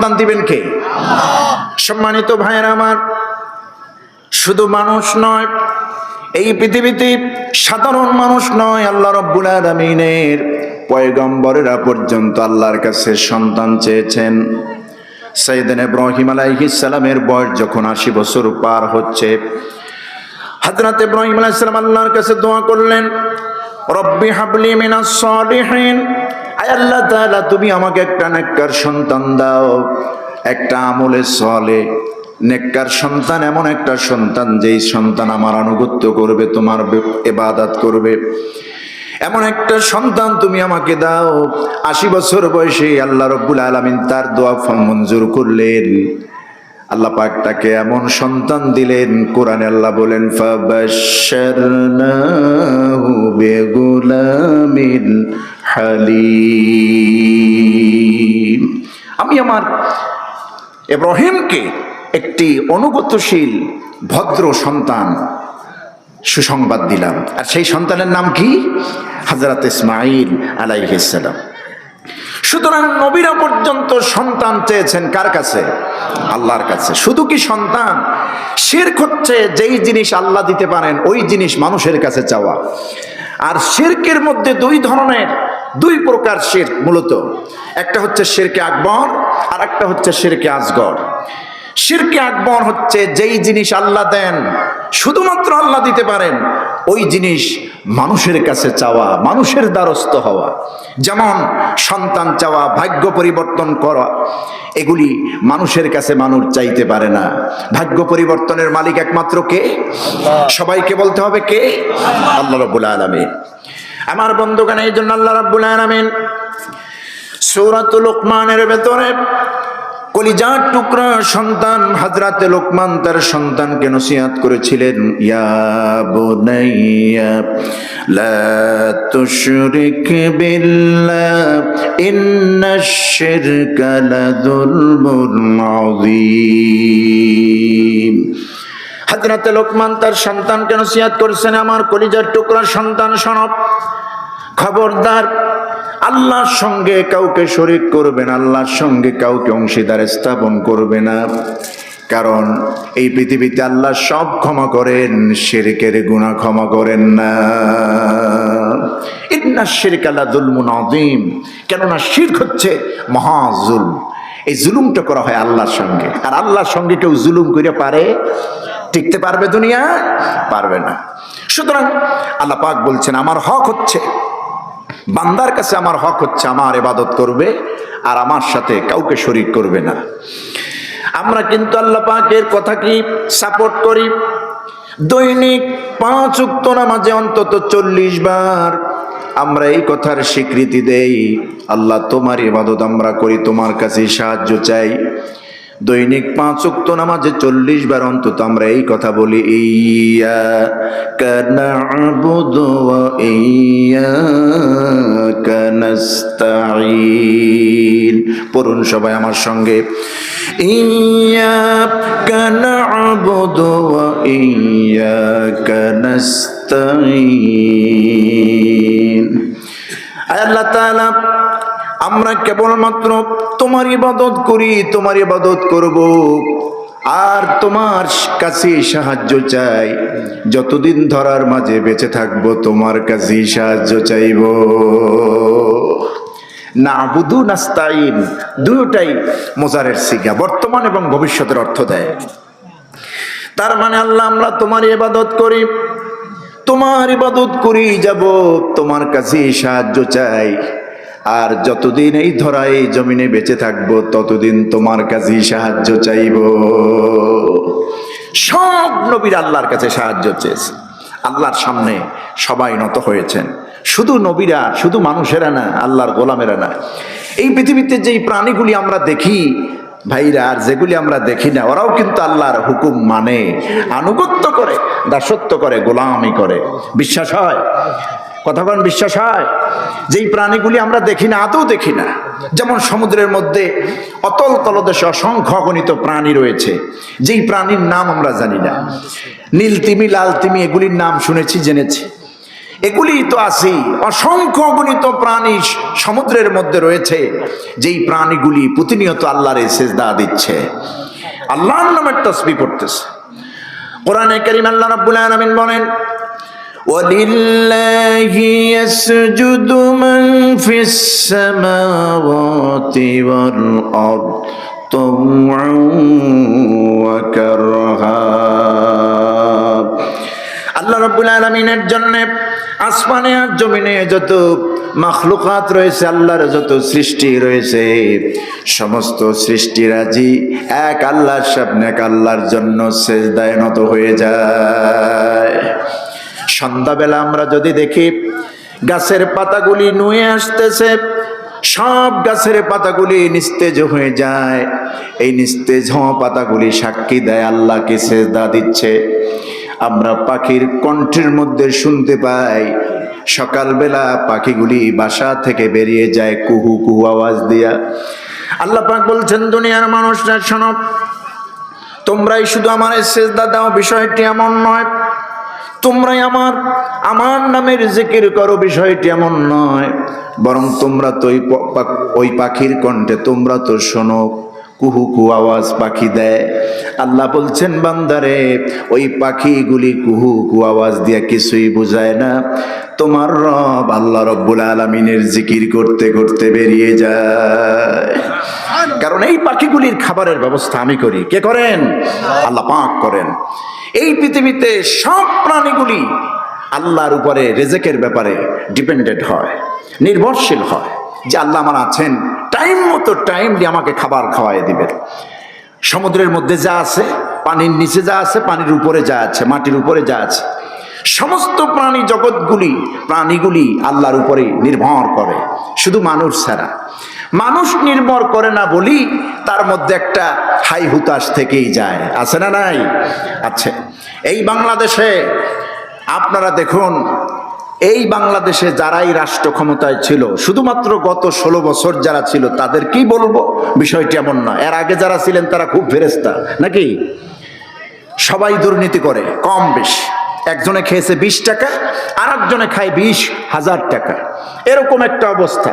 সন্তান দিবেন কে? সম্মানিত ভাইয়ের আমার, শুধু মানুষ নয়, এই পৃথিবীতে সাধারণ মানুষ নয়, আল্লাহ রব্বুল আলমিনের পয়গম্বরেরা পর্যন্ত আল্লাহর কাছে সন্তান চেয়েছেন। সৈয়দিন ইব্রাহিম আলাইহিস সালামের বয়স যখন আশি বছর পার হচ্ছে, হযরত ইব্রাহিম আলাইহিস সালাম আল্লাহর কাছে দোয়া করলেন, রব্বি হাবলি মিনাস সালিহিন আয় আল্লাহ তাআলা, তুমি আমাকে একটা নেককার সন্তান দাও। একটা আমলে সলে। নেককার সন্তান এমন একটা সন্তান, যেই সন্তান আমার আনুগত্য করবে, তোমার ইবাদত করবে। এমন একটা সন্তান তুমি আমাকে দাও। আশি বছর বয়সে আল্লাহ রব্বুল আলমিন তার দোয়া মঞ্জুর করলেন। আল্লাহ পাক তাকে এমন সন্তান দিলেন, কোরআনে আল্লাহ বলেন, ফাবাশশারনাহু বিগুলামিন হালিম। আমি আমার ইব্রাহিমকে একটি অনুগতশীল, ভদ্র সন্তান সুসংবাদ দিলাম। আর সেই সন্তানের নাম কি? হজরত ইসমাইল আলাইহিসালাম সুতরাং নবীরা পর্যন্ত সন্তান চেয়েছেন কার কাছে? আল্লাহর কাছে। শুধু কি সন্তান? শিরক হচ্ছে যেই জিনিস আল্লাহ দিতে পারেন, ওই জিনিস মানুষের কাছে চাওয়া। আর শিরকের মধ্যে দুই ধরনের দুই প্রকার শের মূলত। একটা হচ্ছে শেরকে আকবর আর একটা হচ্ছে শিরকে আজগর। শিরকে আকবর হচ্ছে যেই জিনিস আল্লাহ দেন শুধুমাত্র আল্লাহ দিতে পারেন ওই জিনিস মানুষের কাছে চাওয়া মানুষের দ্বারস্থ হওয়া। যেমন সন্তান চাওয়া ভাগ্য পরিবর্তন করা এগুলি মানুষের কাছে মানুষ চাইতে পারে না। ভাগ্য পরিবর্তনের মালিক একমাত্র কে? সবাইকে বলতে হবে কে? আল্লাহ রব্বুল আলমিন। আমার বন্ধুগান এই জন্য আল্লাহ রব্বুল আলমিন সৌরাতুল লোকমানের ভেতরে কলিজার টুকরা সন্তান হাজরাতে লোকমান তার সন্তানকে নসিহাত করেছিলেন, ইয়া বুনাইয়া, লা তুশরিক বিল্লাহ ইন্নাশ শিরকা লাযুলমুন আযীম। হাজরাতে লোকমান তার সন্তানকে নসিহাত করেছেন, আমার কলিজার টুকরা সন্তান সনব খবরদার, আল্লাহর সঙ্গে কাউকে শরিক করবে না, আল্লাহর সঙ্গে কাউকে অংশীদার স্থাপন করবে না। কারণ এই পৃথিবীতে আল্লাহ সব ক্ষমা করেন, শিরকের গুণা ক্ষমা করেন না। ইন্না শিরক আল্লাহ জুলমুন আযীম। কেননা শিরক হচ্ছে মহাজুল এই জুলুমটা করা হয় আল্লাহর সঙ্গে। আর আল্লাহর সঙ্গে কেউ জুলুম করে পারে টিকতে পারবে দুনিয়া? পারবে না। সুতরাং আল্লাহ পাক বলছেন, আমার হক হচ্ছে। বান্দার কাছে আমার হক হচ্ছে, আমার এবাদত করবে আর আমার সাথে কাউকে শরিক করবে না। আমরা কিন্তু আল্লাহ পাকের কথা কি সাপোর্ট করি? দৈনিক পাঁচ উক্ত নামাজে অন্তত চল্লিশ বার আমরা এই কথার স্বীকৃতি দেই, আল্লাহ, তোমার ইবাদত আমরা করি, তোমার কাছে সাহায্য চাই। দৈনিক পাঁচ উক্ত নামাজে চল্লিশ বার অন্তত আমরা এই কথা বলি, ইয়া পড়ুন সবাই আমার সঙ্গে আয় আল্লাহ আমরা কেবলমাত্র তোমার ইবাদত করি, তোমার ইবাদত করব। আর তোমার কাছে সাহায্য চাই। যতদিন ধরার মাঝে বেঁচে থাকব, তোমার কাছে সাহায্য চাইব। না বুধু নাস্তাইন দুটাই মোজারের সিগা, বর্তমান এবং ভবিষ্যতের অর্থ দেয়। তার মানে আল্লাহ, আমরা তোমার ইবাদত করি, তোমার ইবাদত করি যাব তোমার কাছে সাহায্য চাই। আর যতদিন এই ধরা এই জমিনে বেঁচে থাকব, ততদিন তোমার কাছে সাহায্য চাইব। সব নবীর আল্লাহর কাছে সাহায্য চেয়েছে। আল্লাহর সামনে সবাই নত হয়েছেন। শুধু নবীরা, শুধু মানুষেরা না, আল্লাহর গোলামেরা না। এই পৃথিবীতে যেই প্রাণীগুলি আমরা দেখি, ভাইরা, আর যেগুলি আমরা দেখি না, ওরাও কিন্তু আল্লাহর হুকুম মানে। আনুগত্য করে, দাসত্ব করে, গোলামি করে। বিশ্বাস হয়? কথাক্ষণ বিশ্বাস হয়, যেই প্রাণীগুলি আমরা দেখি না, আদৌ দেখি না। যেমন সমুদ্রের মধ্যে অতল তলদেশে অসংখ্য অগণিত প্রাণী রয়েছে, যেই প্রাণীর নাম আমরা জানি না। নীল তিমি, লাল তিমি, এগুলির নাম শুনেছি, জেনেছি। এগুলি তো আছি অসংখ্য গণিত প্রাণী সমুদ্রের মধ্যে রয়েছে, যেই প্রাণীগুলি প্রতিনিয়ত আল্লাহর সেজদা দিচ্ছে। আল্লাহর নামের তসবি পড়তেছে কোরআনে করিম আল্লাহ রাব্বুল আলামিন বলেন ولله يسجد من في السماوات والأرض طوعا وكرها আল্লাহ রাব্বুল আলামিনের জন্য আসমানে আর জমিনে যত মাখলুকাত রয়েছে আল্লাহর যত সৃষ্টি রয়েছে সমস্ত সৃষ্টিরাজি এক আল্লাহর সামনে এক আল্লাহর জন্য সেজদায় নত হয়ে যায় সন্ধ্যাবেলা আমরা যদি দেখি, গাছের পাতাগুলি নুয়ে আসতেছে, সব গাছের পাতাগুলি নিস্তেজ হয়ে যায়। এই নিস্তেজ হওয়া পাতাগুলি সাক্ষী দেয় আল্লাহকে সেজদা দিচ্ছে। আমরা পাখির কণ্ঠের মধ্যে শুনতে পাই, সকালবেলা পাখিগুলি বাসা থেকে বেরিয়ে যায় কুহু কুহু আওয়াজ দিয়া। আল্লাহ পাক বলছেন, দুনিয়ার মানুষরা শোনো, তোমরাই শুধু আমার সেজদা দাও, বিষয়টি এমন নয়। তোমরাই আমার আমার নামের জিকির করো, বিষয়টি এমন নয়। বরং তোমরা তো ওই পাখির কণ্ঠে তোমরা তো শোনো, কুহু কু আওয়াজ পাখি দেয়। আল্লাহ বলছেন, বান্দারে, ওই পাখিগুলি কুহু কু আওয়াজ দিয়া কিছুই বোঝায় না। তোমার রব আল্লাহ রব্বুল আলমিনের জিকির করতে করতে বেরিয়ে যায়। কারণ এই পাখিগুলির খাবারের ব্যবস্থা আমি করি। কে করেন? আল্লাহ পাক করেন। এই পৃথিবীতে সব প্রাণীগুলি আল্লাহর উপরে রেজেকের ব্যাপারে ডিপেন্ডেন্ট হয়, নির্ভরশীল হয়। যে আল্লাহ আমার আছেন, টাইম মতো টাইমলি আমাকে খাবার খাওয়াই দিবেন। সমুদ্রের মধ্যে যা আছে, পানির নিচে যা আছে, পানির উপরে যা আছে, মাটির উপরে যা আছে সমস্ত প্রাণী জগৎগুলি, প্রাণীগুলি আল্লাহর উপরে নির্ভর করে, শুধু মানুষ ছাড়া। মানুষ নির্ভর করে না বলি, তার মধ্যে একটা হাই হুতাশ থেকেই যায়। আছে না নাই? আছে। এই বাংলাদেশে আপনারা দেখুন, এই বাংলাদেশে যারাই রাষ্ট্র ক্ষমতায় ছিল, শুধুমাত্র গত ষোলো বছর যারা ছিল, তাদের কি বলব? বিষয়টি এমন না। এর আগে যারা ছিলেন, তারা খুব ফেরেস্তা নাকি? সবাই দুর্নীতি করে, কম বেশি। একজনে খেয়েছে বিশ টাকা আর একজনে খায় বিশ হাজার টাকা। এরকম একটা অবস্থা।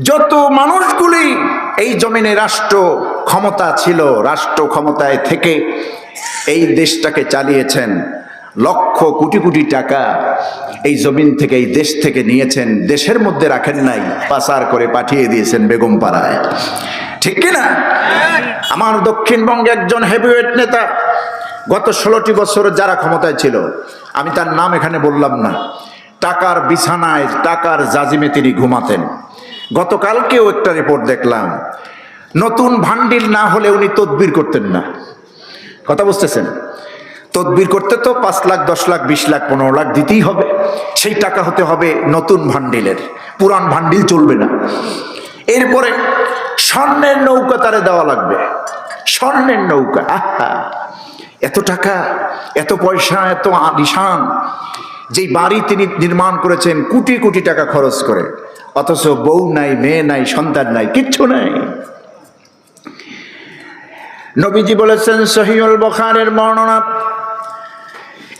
যত মানুষগুলি এই জমিনে রাষ্ট্র ক্ষমতা ছিল, রাষ্ট্র ক্ষমতায় থেকে এই দেশটাকে চালিয়েছেন, লক্ষ কোটি কোটি টাকা এই জমিন থেকে, এই দেশ থেকে নিয়েছেন, দেশের মধ্যে রাখেন নাই, পাচার করে পাঠিয়ে দিয়েছেন বেগম পাড়ায় ঠিক কিনা? আমার দক্ষিণবঙ্গে একজন হেভিওয়েট নেতা গত ষোলোটি বছর যারা ক্ষমতায় ছিল, আমি তার নাম এখানে বললাম না। টাকার বিছানায় টাকার জাজিমে তিনি ঘুমাতেন। গতকালকেও একটা রিপোর্ট দেখলাম। নতুন ভান্ডিল না হলে উনি তদবির করতেন না। কথা বুঝতেছেন? তদবির করতে তো পাঁচ লাখ, দশ লাখ, বিশ লাখ, পনেরো লাখ দিতেই হবে। সেই টাকা হতে হবে নতুন ভান্ডিলের। পুরান ভান্ডিল চলবে না। এরপরে স্বর্ণের নৌকা তারে দেওয়া লাগবে। স্বর্ণের নৌকা, আহা। এত টাকা, এত পয়সা, এত আলিশান যেই বাড়ি তিনি নির্মাণ করেছেন, কোটি কোটি টাকা খরচ করে। অথচ বউ নাই, মেয়ে নাই, সন্তান নাই, কিচ্ছু নাই। নবীজি বলেছেন সহিউল বখারের বর্ণনা,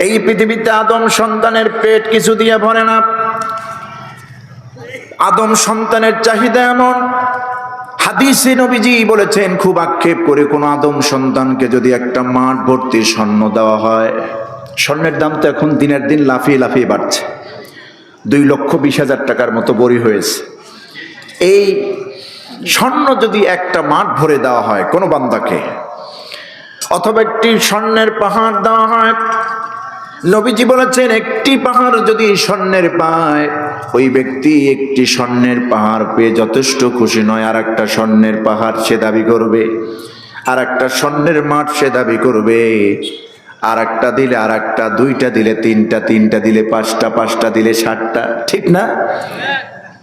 এই পৃথিবীতে আদম সন্তানের পেট কিছু দিয়ে ভরে না। আদম সন্তানের চাহিদা এমন হাদিসে নবীজি বলেছেন, খুব আক্ষেপ করে কোনো আদম সন্তানকে যদি একটা মাঠ ভর্তি স্বর্ণ দেওয়া হয়, স্বর্ণের দাম তো এখন দিনের দিন লাফিয়ে লাফিয়ে বাড়ছে। দুই লক্ষ বিশ হাজার টাকার মতো বড়ি হয়েছে। এই স্বর্ণ যদি একটা মাঠ ভরে দেওয়া হয় কোনো বান্দাকে, অথবা একটি স্বর্ণের পাহাড় দেওয়া হয়, নবীজি বলেছেন, একটি পাহাড় যদি স্বর্ণের পায় ওই ব্যক্তি একটি স্বর্ণের পাহাড় পেয়ে যথেষ্ট খুশি নয় আর একটা স্বর্ণের পাহাড় সে দাবি করবে আর একটা স্বর্ণের মাঠ সে দাবি করবে আর একটা দিলে আর একটা দুইটা দিলে তিনটা তিনটা দিলে পাঁচটা পাঁচটা দিলে ষাটটা ঠিক না?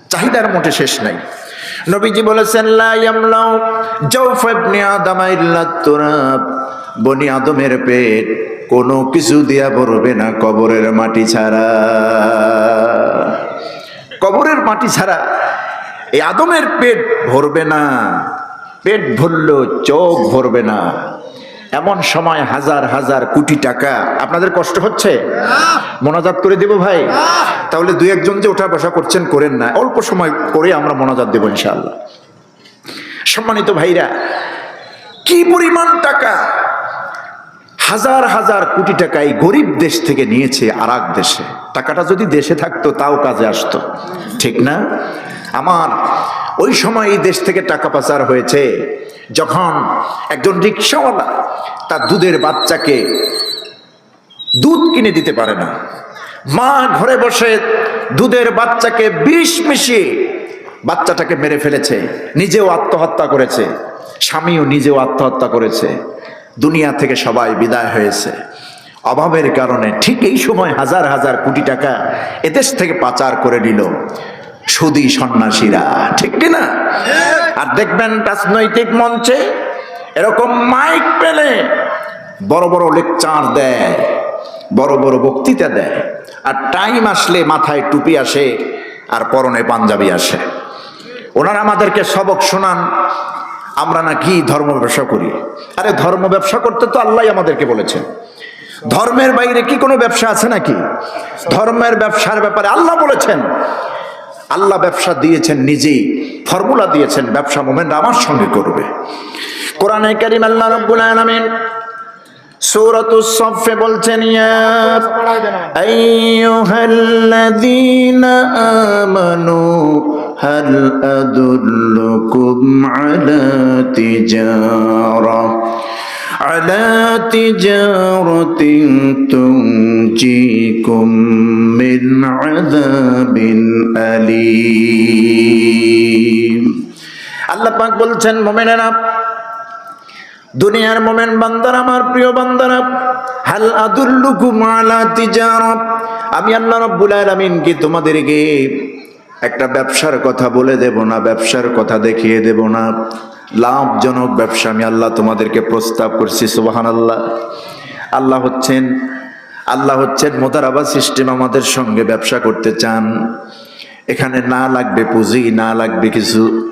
চাহিদার মোটে শেষ নাই। নবীজি বলেছেন বনি আদমের পেট কোনো কিছু দিয়া ভরবে না কবরের মাটি ছাড়া। কবরের মাটি ছাড়া এই আদমের পেট ভরবে না। পেট ভরল চোখ ভরবে না। এমন সময় হাজার হাজার কোটি টাকা। আপনাদের কষ্ট হচ্ছে? মোনাজাত করে দেব ভাই। তাহলে দুই একজন যে ওঠা বসা করছেন, করেন না। অল্প সময় করে আমরা মোনাজাত দেবো ইনশাআল্লাহ। সম্মানিত ভাইরা, কি পরিমাণ টাকা হাজার হাজার কোটি টাকা এই গরিব দেশ থেকে নিয়েছে আর দেশে? টাকাটা যদি দেশে থাকতো, তাও কাজে আসতো। ঠিক না? আমার ওই সময় এই দেশ থেকে টাকা পাচার হয়েছে যখন একজন রিক্সাওয়ালা তার দুধের বাচ্চাকে দুধ কিনে দিতে পারে না। মা ঘরে বসে দুধের বাচ্চাকে বিষ মিশিয়ে বাচ্চাটাকে মেরে ফেলেছে, নিজেও আত্মহত্যা করেছে, স্বামীও নিজেও আত্মহত্যা করেছে। দুনিয়া থেকে সবাই বিদায় হয়েছে। অভাবের কারণে ঠিক এই সময় হাজার হাজার কোটি টাকা এদেশ থেকে পাচার করে নিল সুদী সন্ন্যাসীরা। ঠিক কিনা? আর দেখবেন রাজনৈতিক মঞ্চে এরকম মাইক পেলে বড় বড় লেকচার দেয়, বড় বড় বক্তৃতা দেয়, আর টাইম আসলে মাথায় টুপি আসে আর পরনে পাঞ্জাবি আসে। ওনারা আমাদেরকে সবক শোনান, আমরা নাকি ধর্ম ব্যবসা করি। আরে ধর্ম ব্যবসা করতে তো আল্লাহ আমাদেরকে বলেছেন। ধর্মের বাইরে কি কোনো ব্যবসা আছে নাকি? ধর্মের ব্যবসার ব্যাপারে আল্লাহ বলেছেন। আল্লাহ ব্যবসা দিয়েছেন নিজেই, ফর্মুলা দিয়েছেন, ব্যবসা মোমেন্ট আমার সঙ্গে করবে। কোরআনে কারিম আল্লাহ রব্বুল আলামিন সফে বলছেন আদুল্লুকুম আলা তিজারা। على تجارة تنجيكم من عذاب أليم আল্লাহ পাক বলছেন মোমেনেরা দুনিয়ার মোমেন বান্দার আমার প্রিয় বান্দারা হাল আদুল্লুকুম আলা তিজারা আমি আল্লাহ রাব্বুল আলামিন কি তোমাদেরকে একটা ব্যবসার কথা বলে দেব না ব্যবসার কথা দেখিয়ে দেব না লাভজনক ব্যবসা আমি আল্লাহ তোমাদেরকে প্রস্তাব করছি সুবাহান আল্লাহ আল্লাহ হচ্ছেন আল্লাহ হচ্ছেন মোদারাবা সিস্টেম আমাদের সঙ্গে ব্যবসা করতে চান। এখানে না লাগবে পুঁজি, না লাগবে কিছু।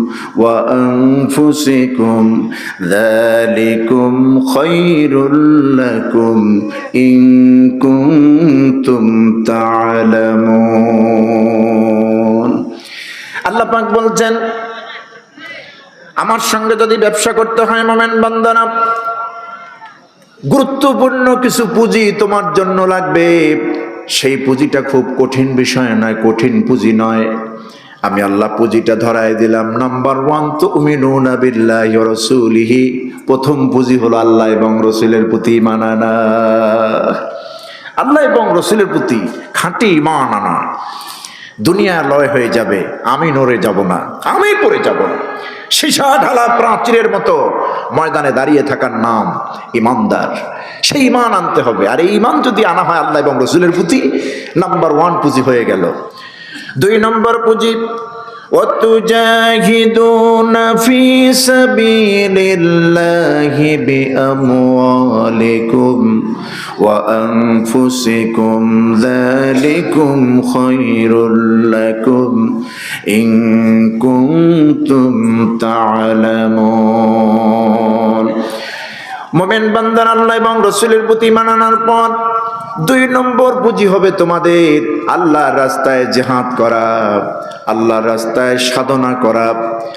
وأنفسكم ذلكم خير لكم إن كنتم تعلمون আল্লাহ পাক বলছেন আমার সঙ্গে যদি ব্যবসা করতে হয় মোমেন বান্দানা গুরুত্বপূর্ণ কিছু পুঁজি তোমার জন্য লাগবে সেই পুঁজিটা খুব কঠিন বিষয় নয় কঠিন পুঁজি নয় আমি আল্লাহ পুঁজিটা ধরাই দিলাম। নাম্বার ওয়ান তো উমিনুনা বিল্লাহি রাসূলিহি। প্রথম পুঁজি হলো আল্লাহ এবং রসুলের প্রতি মানানা আল্লাহ এবং রসুলের প্রতি খাঁটি ইমান আনা। দুনিয়া লয় হয়ে যাবে, আমি নড়ে যাব না, আমি পড়ে যাব না। সীসা ঢালা প্রাচীরের মতো ময়দানে দাঁড়িয়ে থাকার নাম ইমানদার সেই ইমান আনতে হবে। আর এই ইমান যদি আনা হয় আল্লাহ এবং রসুলের প্রতি নাম্বার ওয়ান পুঁজি হয়ে গেল। দুই নম্বর পুঁজি وتجاهدون في سبيل الله بأموالكم وأنفسكم ذلكم خير لكم إن كنتم تعلمون মোমেন বান্দার আল্লাহ এবং রসুলের প্রতি মানানোর পর দুই নম্বর পুঁজি হবে তোমাদের। আল্লাহর রাস্তায় জেহাদ করা, আল্লাহর রাস্তায় সাধনা করা,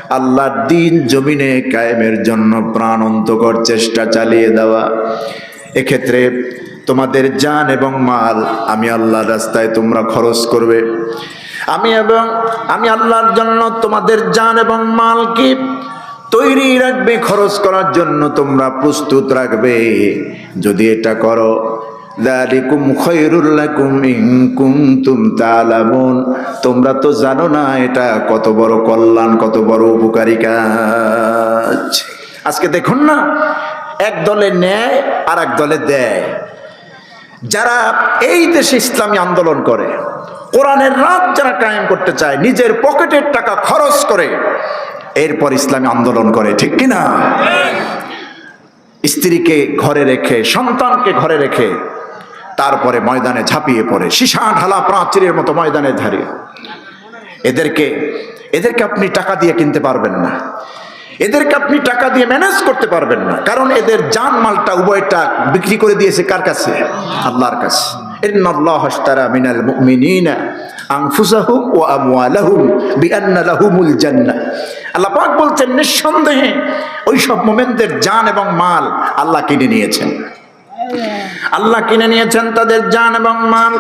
আল্লাহর দিন জমিনে কায়েমের জন্য প্রাণ অন্তকর চেষ্টা চালিয়ে দেওয়া। এক্ষেত্রে তোমাদের জান এবং মাল আমি আল্লাহর রাস্তায় তোমরা খরচ করবে। আমি এবং আমি আল্লাহর জন্য তোমাদের জান এবং মালকে তৈরি রাখবে, খরচ করার জন্য তোমরা প্রস্তুত রাখবে। যদি এটা করো যালিকুম খায়রুল লাকুম ইন কুনতুম তা'লামুন তোমরা তো জানো না, এটা কত বড় কল্যাণ, কত বড় উপকারী কাজ। আজকে দেখুন না, এক দলে নেয় আর এক দলে দেয়। যারা এই দেশে ইসলামী আন্দোলন করে, কোরআনের রাত যারা কায়েম করতে চায়, নিজের পকেটের টাকা খরচ করে, এরপর ইসলামী আন্দোলন করে, ঠিক কিনা স্ত্রীকে ঘরে রেখে, সন্তানকে ঘরে রেখে তারপরে ময়দানে ঝাঁপিয়ে পড়ে। সীসা ঢালা প্রাচীরের মতো ময়দানে ধারে এদেরকে এদেরকে আপনি টাকা দিয়ে কিনতে পারবেন না। এদেরকে আপনি টাকা দিয়ে ম্যানেজ করতে পারবেন না। কারণ এদের জান মালটা উভয়টা বিক্রি করে দিয়েছে কার কাছে? আল্লাহর কাছে। বলছেন, নিঃসন্দেহে ওই সব মোমেনদের জান এবং মাল আল্লাহ কিনে নিয়েছেন। আল্লাহ কিনে নিয়েছেন তাদের জান এবং মাল।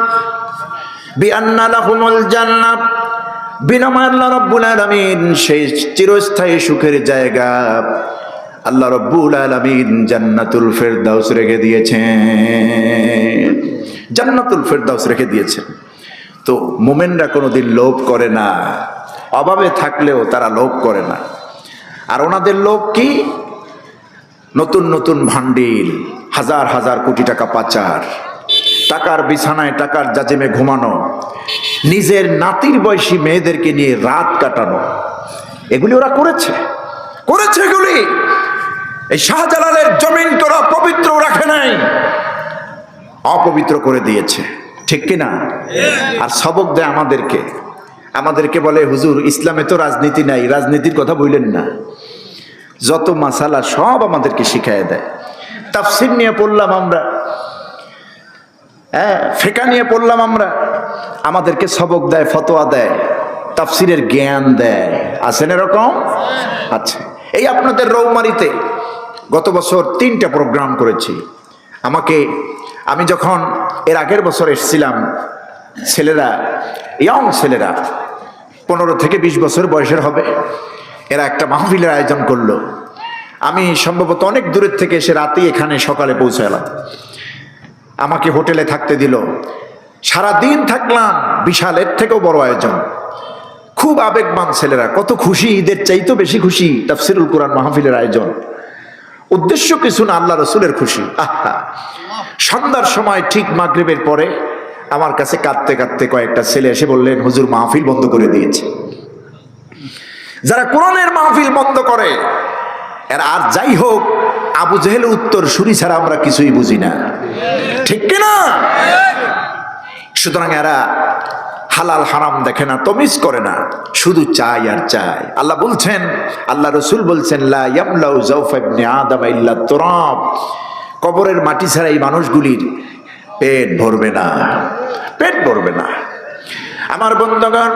বিআন্না আলমিন সেই চিরস্থায়ী সুখের জায়গা। আল্লাহ জান্নাতুল ফেরদাউস রেখে দিয়েছেন। জান্নাতুল রেখে দিয়েছেন। তো মোমেনরা কোনোদিন লোভ করে না। অভাবে থাকলেও তারা লোভ করে না। আর ওনাদের লোভ কি? নতুন নতুন ভান্ডিল। হাজার হাজার কোটি টাকা পাচার। টাকার বিছানায় টাকার জাজিমে ঘুমানো। নিজের নাতির বয়সী মেয়েদেরকে নিয়ে রাত কাটানো। এগুলি ওরা করেছে। করেছে এগুলি। এই শাহজালালের জমিন তোরা পবিত্র রাখে নাই। অপবিত্র করে দিয়েছে। ঠিক কিনা আর সবক দেয় আমাদেরকে। আমাদেরকে বলে, হুজুর, ইসলামে তো রাজনীতি নাই। রাজনীতির কথা বললেন না। যত মাসালা সব আমাদেরকে শিখাই দেয়। তাফসির নিয়ে পড়লাম আমরা। হ্যাঁ ফেকা নিয়ে পড়লাম আমরা। আমাদেরকে সবক দেয়, ফতোয়া দেয়, তাফসিরের জ্ঞান দেয়। আছেন এরকম? আচ্ছা এই আপনাদের রৌমারিতে গত বছর তিনটা প্রোগ্রাম করেছি। আমাকে, আমি যখন এর আগের বছর এসেছিলাম, ছেলেরা ইয়ং ছেলেরা, পনেরো থেকে বিশ বছর বয়সের হবে, এরা একটা মাহফিলের আয়োজন করল। আমি সম্ভবত অনেক দূরের থেকে এসে রাতেই এখানে সকালে পৌঁছালাম আমাকে হোটেলে থাকতে দিল। সারা দিন থাকলাম, বিশালের থেকেও বড় আয়োজন। খুব আবেগবান ছেলেরা, কত খুশি, ঈদের চাইতো বেশি খুশি তাফসিরুল কোরআন মাহফিলের আয়োজন। উদ্দেশ্য কিছু না, আল্লাহ রসুলের খুশি। আহা। সন্ধ্যার সময় ঠিক মাগরিবের পরে আমার কাছে কাঁদতে কাঁদতে কয়েকটা ছেলে এসে বললেন, হুজুর, মাহফিল বন্ধ করে দিয়েছে। যারা কোরআনের মাহফিল বন্ধ করে এর আর যাই হোক, আবু জেহেল উত্তর সুরি ছাড়া আমরা কিছুই বুঝি না। ঠিক কিনা সুতরাং এরা হালাল হারাম দেখে না, তমিজ করে না। শুধু চাই আর চাই। আল্লাহ বলছেন, আল্লাহ রসুল বলছেন কবরের মাটি ছাড়া এই মানুষগুলির পেট ভরবে না। পেট ভরবে না। আমার বন্ধুগণ,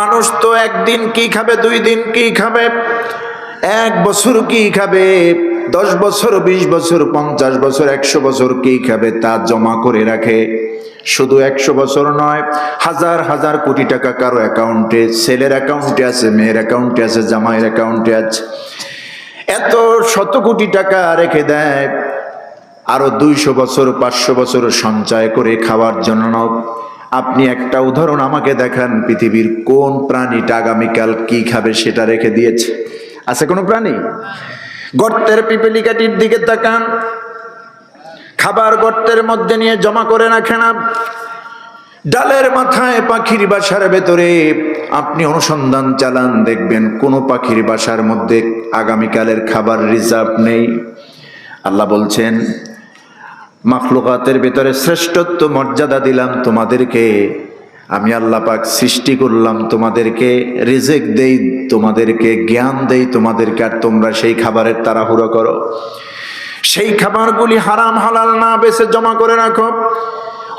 মানুষ তো একদিন কি খাবে, দুই দিন কি খাবে? এক বছর কি খাবে? দশ বছর, বিশ বছর, পঞ্চাশ বছর, একশো বছর কি খাবে তা জমা করে রাখে। শুধু একশো বছর নয়, হাজার হাজার কোটি টাকা কারও অ্যাকাউন্টে, ছেলের অ্যাকাউন্টে আছে, মেয়ের অ্যাকাউন্টে আছে, জামাইয়ের অ্যাকাউন্টে আছে। এত শত কোটি টাকা রেখে দেয়, আরও দুইশো বছর, পাঁচশো বছর সঞ্চয় করে খাওয়ার জন্য। আপনি একটা উদাহরণ আমাকে দেখান, পৃথিবীর কোন প্রাণীটা আগামীকাল কি খাবে সেটা রেখে দিয়েছে। আছে কোনো প্রাণী? গর্তের পিপেলিকাটির দিকে তাকান। খাবার গর্তের মধ্যে নিয়ে জমা করে রাখে না ডালের মাথায় পাখির বাসার ভেতরে আপনি অনুসন্ধান চালান, দেখবেন কোনো পাখির বাসার মধ্যে আগামীকালের খাবার রিজার্ভ নেই। আল্লাহ বলছেন, মাখলুকাতের ভেতরে শ্রেষ্ঠত্ব, মর্যাদা দিলাম তোমাদেরকে। আমি আল্লাহ পাক সৃষ্টি করলাম তোমাদেরকে, রিজেক দেই তোমাদেরকে, জ্ঞান দেই তোমাদেরকে, আর তোমরা সেই খাবারের তাড়াহুড়ো করো। সেই খাবারগুলি হারাম হালাল না বেছে জমা করে রাখো।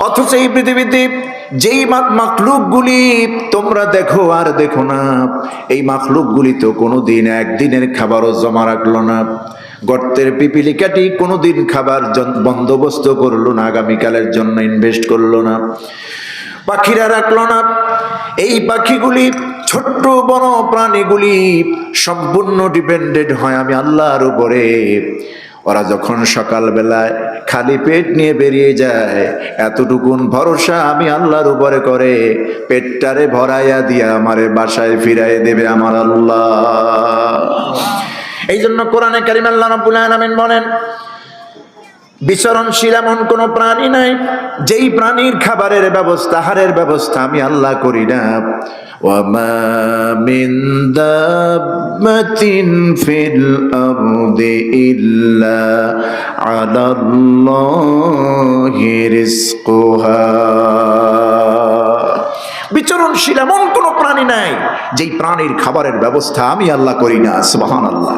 অথচ এই পৃথিবীতে যেই মাকলুকগুলি তোমরা দেখো আর দেখো না, এই মাকলুকগুলি তো কোনোদিন একদিনের খাবারও জমা রাখল না। গর্তের পিপিলিকাটি কোনোদিন খাবার বন্দোবস্ত করল না, আগামীকালের জন্য ইনভেস্ট করল না। পাখিরা রাখল না। এই পাখিগুলি, ছোট্ট বড় প্রাণীগুলি সম্পূর্ণ ডিপেন্ডেন্ট হয় আমি আল্লাহর উপরে। ওরা যখন সকালবেলায় খালি পেট নিয়ে বেরিয়ে যায়, এতটুকুন ভরসা আমি আল্লাহর উপরে করে। পেটটারে ভরাইয়া দিয়া আমারে বাসায় ফিরাই দেবে আমার আল্লাহ। এই জন্য কোরআনে কারিম আল্লাহ রাব্বুল আলামিন বলেন বিচরণশীল এমন কোনো প্রাণী নাই, যেই প্রাণীর খাবারের ব্যবস্থা হারের ব্যবস্থা আমি আল্লাহ করি না। ইল্লা বিচরণশীল এমন কোনো প্রাণী নাই, যেই প্রাণীর খাবারের ব্যবস্থা আমি আল্লাহ করি না সুবহানাল্লাহ।